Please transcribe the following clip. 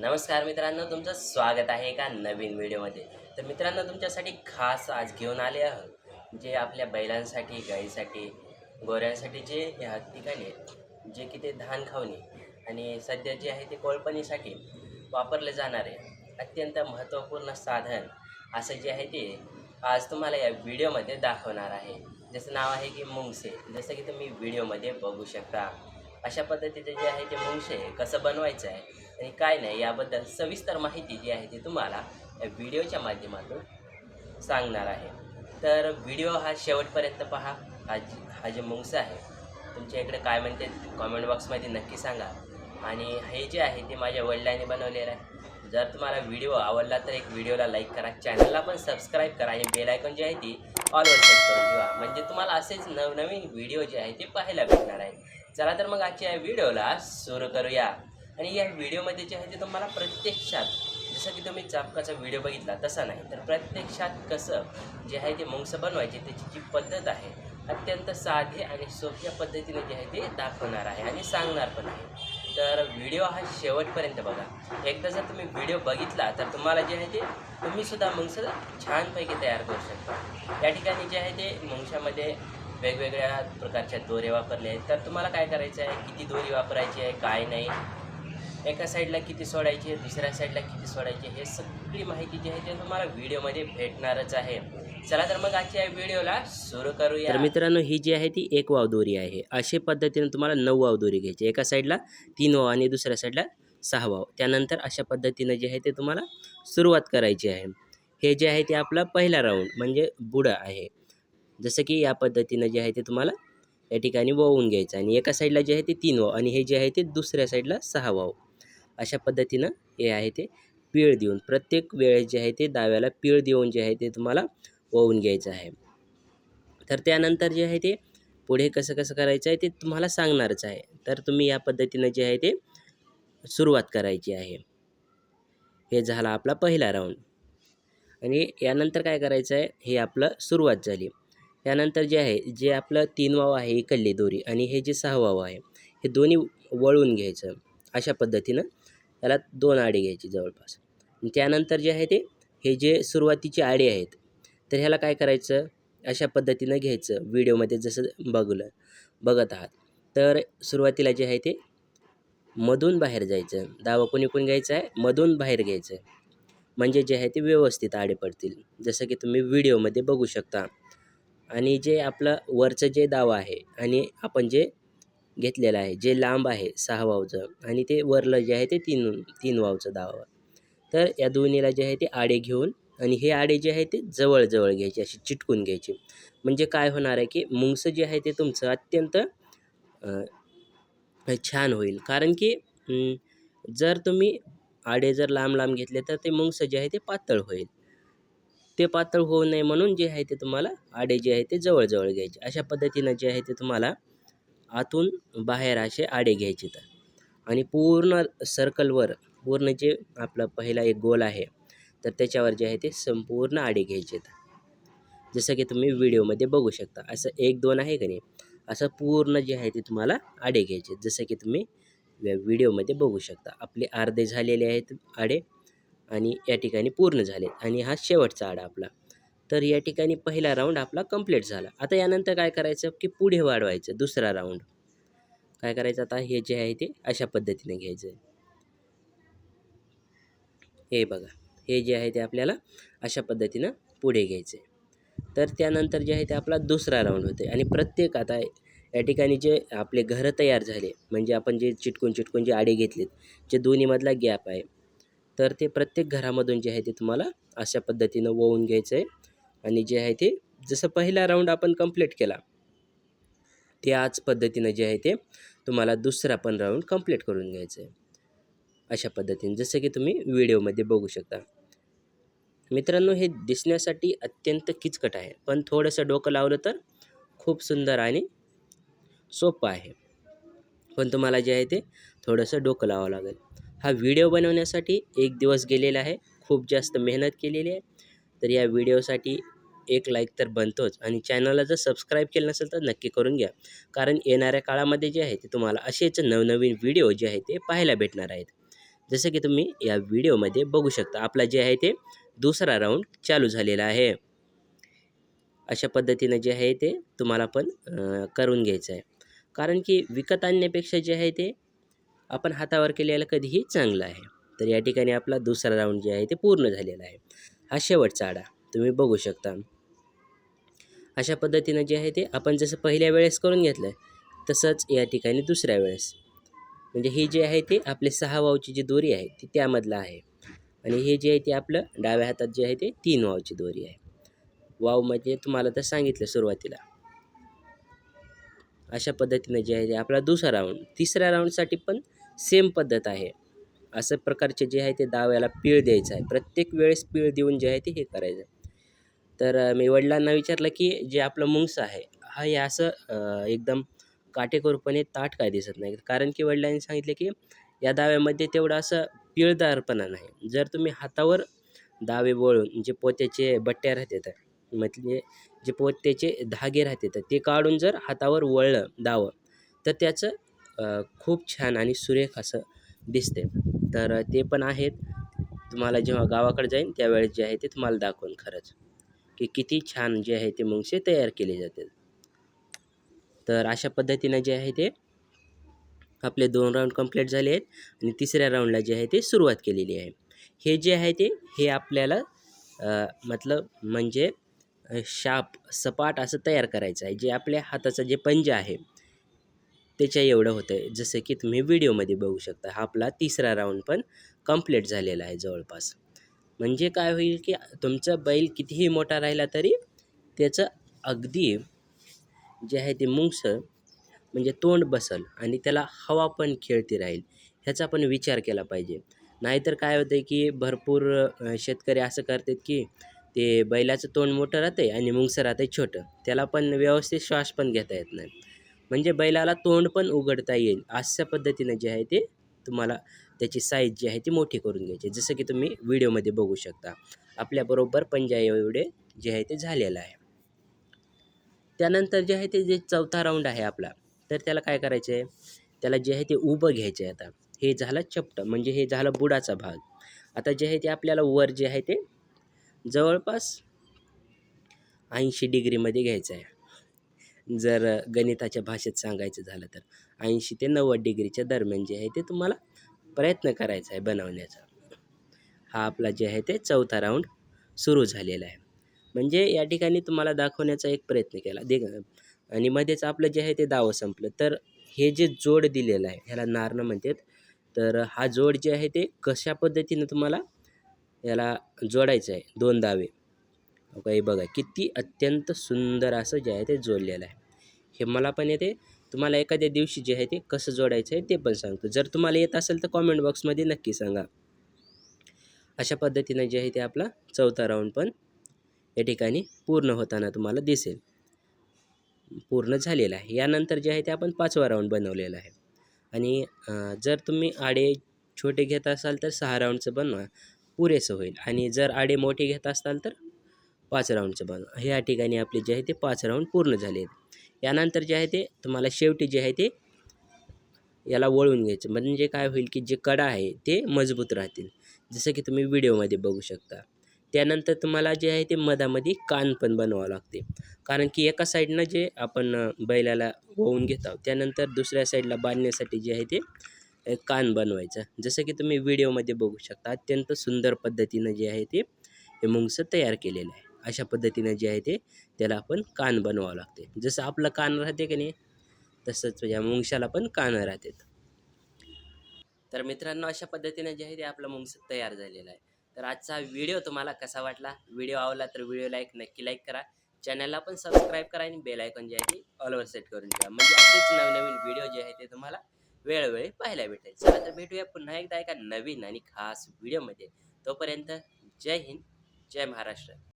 नमस्कार मित्रांनो तुमचं स्वागत आहे एका नवीन व्हिडिओमध्ये. तर मित्रांनो तुमच्यासाठी खास आज घेऊन आले आहोत जे आपल्या बैलांसाठी गाईसाठी गोऱ्यांसाठी जे ह्या ठिकाणी जे की ते धान खावणी आणि सध्या जे आहे ते कोळपणीसाठी वापरले जाणारे अत्यंत महत्त्वपूर्ण साधन असं जे आहे ते आज तुम्हाला या व्हिडिओमध्ये दाखवणार आहे. ज्याचं नाव आहे की मुंगसे. जसं की तुम्ही व्हिडिओमध्ये बघू शकता. अशा पद्धतीचे जे आहे ते मुंगसे कसं बनवायचं आहे आणि काय नाही याबद्दल सविस्तर माहिती जी आहे ती तुम्हाला या व्हिडिओच्या माध्यमातून सांगणार आहे. तर व्हिडिओ हा शेवटपर्यंत पहा. हा हा जे मुंगस आहे तुमच्या इकडे काय म्हणते कॉमेंट बॉक्समध्ये नक्की सांगा. आणि हे जे आहे ते माझ्या वडिलांनी बनवलेलं आहे. जर तुम्हाला व्हिडिओ आवडला तर एक व्हिडिओला लाईक करा. चॅनलला पण सबस्क्राईब करा आणि बेलायकॉन जी जे आहे ती ऑलवर सेट करून ठेवा. म्हणजे तुम्हाला असेच नवनवीन व्हिडिओ जे आहे ते पाहायला भेटणार आहे. चला तर मग आजच्या व्हिडिओला सुरू करूया. आणि या व्हिडिओमध्ये जे आहे ते तुम्हाला प्रत्यक्षात जसं की तुम्ही चापकाचा व्हिडिओ बघितला तसा नाही तर प्रत्यक्षात कसं जे आहे ते मुंगस बनवायचे त्याची जी पद्धत आहे अत्यंत साधे आणि सोप्या पद्धतीने जे आहे ते दाखवणार आहे आणि सांगणार पण आहे. तर व्हिडिओ हा शेवटपर्यंत बघा. एकदा जर तुम्ही व्हिडिओ बघितला तर तुम्हाला जे आहे ते तुम्हीसुद्धा मुंगस छानपैकी तयार करू शकता. या ठिकाणी जे आहे ते मुंगशामध्ये वेगवेगळ्या प्रकारच्या दोरे वापरले आहेत. तर तुम्हाला काय करायचं आहे? किती दोरी वापरायची आहे? काय नाही? एका साईडला किती सोडायची दुसऱ्या साईडला किती सोडायची हे सगळी माहिती जी आहे ते तुम्हाला व्हिडिओमध्ये भेटणारच आहे. चला तर मग आजच्या या व्हिडिओला सुरू करूया. तर मित्रांनो ही जी आहे ती एक वाव दोरी आहे. अशा पद्धतीने तुम्हाला नऊ वाव दोरी घ्यायची. एका साईडला तीन वाव आणि दुसऱ्या साईडला सहा वाव. त्यानंतर अशा पद्धतीनं जे आहे ते तुम्हाला सुरुवात करायची आहे. हे जे आहे ते आपला पहिला राऊंड म्हणजे बुडं आहे. जसं की या पद्धतीनं जे आहे ते तुम्हाला या ठिकाणी वळवून घ्यायचं आणि एका साईडला जे आहे ते तीन वाव आणि हे जे आहे ते दुसऱ्या साईडला सहा वाव. अशा पद्धतीनं हे आहे ते पीळ देऊन प्रत्येक वेळेस जे आहे ते दाव्याला पीळ देऊन जे आहे ते तुम्हाला वळवून घ्यायचं आहे. तर त्यानंतर जे आहे ते पुढे कसं कसं करायचं आहे ते तुम्हाला सांगणारच आहे. तर तुम्ही या पद्धतीनं जे आहे ते सुरुवात करायची आहे. हे झाला आपला पहिला राऊंड आणि यानंतर काय करायचं आहे हे आपलं सुरुवात झाली. त्यानंतर जे आहे जे आपलं तीन वाव आहे इकडली दोरी आणि हे जे सहा वाव आहे हे दोन्ही वळून घ्यायचं. अशा पद्धतीनं त्याला दोन आडे घ्यायची जवळपास. त्यानंतर जे आहे ते हे जे सुरुवातीचे आडे आहेत तर ह्याला काय करायचं? अशा पद्धतीनं घ्यायचं. व्हिडिओमध्ये जसं बघलं बघत आहात. तर सुरुवातीला जे आहे ते मधून बाहेर जायचं. दावा कोणी कोण घ्यायचं आहे? मधून बाहेर घ्यायचं. म्हणजे जे आहे ते व्यवस्थित आडे पडतील. जसं की तुम्ही व्हिडिओमध्ये बघू शकता. आणि जे आपलं वरचं जे दावा आहे आणि आपण जे घेतलेलं आहे. जे लांब आहे सहा वावचं आणि ते वरलं जे आहे ते तीन तीन वावचं दावा तर या दोन्हीला जे आहे ते आडे घेऊन आणि हे आडे जे आहे ते जवळजवळ घ्यायचे असे चिटकून घ्यायचे. म्हणजे काय होणार आहे की मुंगसं जे आहे ते तुमचं अत्यंत छान होईल. कारण की जर तुम्ही आडे जर लांब लांब घेतले तर ते मुंगसं जे आहे ते पातळ होईल. ते पातळ होऊ नये म्हणून जे आहे ते तुम्हाला आडे जे आहे ते जवळजवळ घ्यायचे. अशा पद्धतीनं जे आहे ते तुम्हाला आतून बाहेर असे आडे घ्यायचे तर. आणि पूर्ण सर्कलवर पूर्ण जे आपला पहिला एक गोल आहे तर त्याच्यावर जे आहे ते संपूर्ण आडे घ्यायचे जसं की तुम्ही व्हिडिओमध्ये बघू शकता असं एक दोन आहे का नाही? असं पूर्ण जे आहे ते तुम्हाला आडे घ्यायचे. जसं की तुम्ही व्हिडिओमध्ये बघू शकता आपले अर्धे झालेले आहेत आडे आणि या ठिकाणी पूर्ण झाले आणि हा शेवटचा आडा आपला. तर या ठिकाणी पहिला राऊंड आपला कंप्लीट झाला. आता यानंतर काय करायचं की पुढे वाढवायचं दुसरा राऊंड काय करायचं आता? हे जे आहे ते अशा पद्धतीने घ्यायचं. हे बघा. हे जे आहे ते आपल्याला अशा पद्धतीनं पुढे घ्यायचं आहे तर त्यानंतर जे आहे ते आपला दुसरा राऊंड होते आणि प्रत्येक आता या ठिकाणी जे आपले घरं तयार झाले म्हणजे आपण जे चिटकून चिटकून जे आडे घेतलेत जे दोन्हीमधला गॅप आहे तर ते प्रत्येक घरामधून जे आहे ते तुम्हाला अशा पद्धतीनं वळून घ्यायचं आहे आणि जे आहे ते जसं पहिला राऊंड आपण कंप्लीट केला त्याच पद्धतीनं जे आहे ते तुम्हाला दुसरा पण राऊंड कंप्लीट करून घ्यायचं आहे अशा पद्धतीने जसं की तुम्ही व्हिडिओमध्ये बघू शकता. मित्रांनो हे दिसण्यासाठी अत्यंत किचकट आहे पण थोडंसं डोकं लावलं तर खूप सुंदर आणि सोपं आहे. पण तुम्हाला जे आहे ते थोडंसं डोकं लावावं लागेल. हा व्हिडिओ बनवण्यासाठी एक दिवस गेलेला आहे खूप जास्त मेहनत केलेली आहे तर या व्हिडिओसाठी एक लाईक तर बनतोच. आणि चॅनलला जर सबस्क्राईब केलं नसेल तर नक्की करून घ्या. कारण येणाऱ्या काळामध्ये जे आहे ते तुम्हाला असेच नवनवीन व्हिडिओ जे आहे ते पाहायला भेटणार आहेत. जसं की तुम्ही या व्हिडिओमध्ये बघू शकता. आपला जे आहे ते दुसरा राऊंड चालू झालेला आहे. अशा पद्धतीनं जे आहे ते तुम्हाला पण करून घ्यायचं आहे. कारण की विकत आणण्यापेक्षा जे आहे ते आपण हातावर केलेलं कधीही चांगलं आहे. तर या ठिकाणी आपला दुसरा राऊंड जे आहे ते पूर्ण झालेला आहे. हा शेवटचा आडा. तुम्ही बघू शकता. अशा पद्धतीनं जे आहे ते आपण जसं पहिल्या वेळेस करून घेतलं तसंच या ठिकाणी दुसऱ्या वेळेस. म्हणजे ही जे आहे ते आपले सहा वावची जी दोरी आहे ती त्यामधलं आहे. आणि हे जे आहे ते आपलं डाव्या हातात जे आहे ते तीन वावची दोरी आहे. वाव म्हणजे तुम्हाला तर सांगितलं सुरुवातीला. अशा पद्धतीनं जे आहे ते आपला दुसरा राऊंड तिसऱ्या राऊंडसाठी पण सेम पद्धत आहे. असं प्रकारचे जे आहे ते दाव्याला पीळ द्यायचं आहे. प्रत्येक वेळेस पीळ देऊन जे आहे ते हे करायचं. तर मी वडिलांना विचारलं की जे आपलं मुंगसं आहे हा हे असं एकदम काटेकोरपणे ताट काय दिसत नाही. कारण की वडिलांनी सांगितले की या दाव्यामध्ये तेवढं असं पिळदारपणा नाही. जर तुम्ही हातावर दावे वळून जे पोत्याचे बट्ट्या राहतात म्हणजे जे पोत्याचे धागे राहतात ते काढून जर हातावर वळलं दावं तर त्याचं खूप छान आणि सुरेख असं दिसते तर ते पण आहेत. तुम्हाला जेव्हा गावाकडे जाईन त्यावेळेस जे आहे ते तुम्हाला दाखवून खरंच. की किती छान जे आहे ते मुंगसे तयार केले जातात तर अशा पद्धतीनं जे आहे ते आपले दोन राऊंड कंप्लीट झाले आहेत आणि तिसऱ्या राऊंडला जे आहे ते सुरुवात केलेली आहे. हे जे आहे ते हे आपल्याला मतलब म्हणजे शाप सपाट असं तयार करायचं आहे. जे आपल्या हाताचं जे पंजा आहे त्याच्या एवढं होतं आहे जसं की तुम्ही व्हिडिओमध्ये बघू शकता हा आपला तिसरा राऊंड पण कंप्लीट झालेला आहे जवळपास. म्हणजे काय होईल की तुमचा बैल कितीही मोठा राहिला तरी त्याचं अगदी जे आहे ते मुंगसं म्हणजे तोंड बसल आणि त्याला हवा पण खेळती राहील ह्याचा पण विचार केला पाहिजे. नाहीतर काय होतं आहे की भरपूर शेतकरी असं करतात की ते बैलाचं तोंड मोठं राहतं आहे आणि मुंगसं राहतं आहे छोटं. त्याला पण व्यवस्थित श्वास पण घेता येत नाही. म्हणजे बैलाला तोंड पण उघडता येईल. अशा पद्धतीनं जे आहे ते तुम्हाला त्याची साईज जी आहे ती मोठी करून घ्यायची. जसं की तुम्ही व्हिडिओमध्ये बघू शकता. आपल्याबरोबर पंजा एवढे जे आहे ते झालेलं आहे. त्यानंतर जे आहे ते जे चौथा राऊंड आहे आपला तर त्याला काय करायचं आहे? त्याला जे आहे ते उभं घ्यायचं आहे आता. हे झालं चपटं म्हणजे हे झालं बुडाचा भाग. आता जे आहे ते आपल्याला वर जे आहे ते जवळपास ऐंशी डिग्रीमध्ये घ्यायचं आहे. जर गणिताच्या भाषेत सांगायचं झालं तर. ऐंशी ते नव्वद डिग्रीच्या दरम्यान जे आहे ते तुम्हाला प्रयत्न करायचा आहे बनवण्याचा. हा आपला जे आहे ते चौथा राऊंड सुरू झालेला आहे. म्हणजे या ठिकाणी तुम्हाला दाखवण्याचा एक प्रयत्न केला. दे आणि मध्येच आपलं जे आहे ते दावं संपलं. तर हे जे जोड दिलेलं आहे ह्याला नारणं म्हणतात. तर हा जोड जे आहे ते कशा पद्धतीनं तुम्हाला याला जोडायचं आहे? दोन दावे. काही बघा किती अत्यंत सुंदर असं जे आहे ते जोडलेलं आहे. हे मला पण येते. तुम्हाला एखाद्या दिवशी जे आहे ते कसं जोडायचं आहे ते पण सांगतो. जर तुम्हाला येत असेल तर कॉमेंट बॉक्समध्ये नक्की सांगा. अशा पद्धतीनं जे आहे ते आपला चौथा राऊंड पण या ठिकाणी पूर्ण होताना तुम्हाला दिसेल. पूर्ण झालेला आहे. यानंतर जे आहे ते आपण पाचवा राऊंड बनवलेला आहे. आणि जर तुम्ही आडे छोटे घेत असाल तर सहा राऊंडचं बनवा. पुरेसं होईल. आणि जर आडे मोठे घेत असाल तर पाच राऊंडचं बनवा ह्या ठिकाणी आपले जे आहे ते पाच राऊंड पूर्ण झाले आहेत. यानंतर जे आहे ते तुम्हाला शेवटी जे आहे ते याला वळून घ्यायचं. म्हणजे काय होईल की जे कडा आहे ते मजबूत राहतील. जसं की तुम्ही व्हिडिओमध्ये बघू शकता. त्यानंतर तुम्हाला जे आहे ते मधामध्ये कान पण बनवावं लागते. कारण की एका साईडनं जे आपण बैलाला वळून घेत आहोत त्यानंतर दुसऱ्या साईडला बांधण्यासाठी जे आहे ते कान बनवायचं. जसं की तुम्ही व्हिडिओमध्ये बघू शकता अत्यंत सुंदर पद्धतीनं जे आहे ते हे मुंगसं तयार केलेलं आहे. अशा पद्धतीनं जे आहे ते त्याला आपण कान बनवावं लागते. जसं आपलं कान राहते की नाही तसंच या मुंगशाला पण कान राहतात तर मित्रांनो अशा पद्धतीने जे आहे ते आपलं मुंगस तयार झालेलं आहे. तर आजचा व्हिडिओ तुम्हाला कसा वाटला? व्हिडिओ आवडला तर व्हिडिओ लाईक नक्की लाईक करा. चॅनलला पण सबस्क्राईब करा आणि बेल आयकॉन जे आहे ते ऑलवर सेट करून ठेवा. म्हणजे असेच नवनवीन व्हिडिओ जे आहे ते तुम्हाला वेळोवेळी पाहायला भेटेल. चला तर भेटूया पुन्हा एकदा एका नवीन आणि खास व्हिडिओमध्ये. तोपर्यंत जय हिंद जय महाराष्ट्र.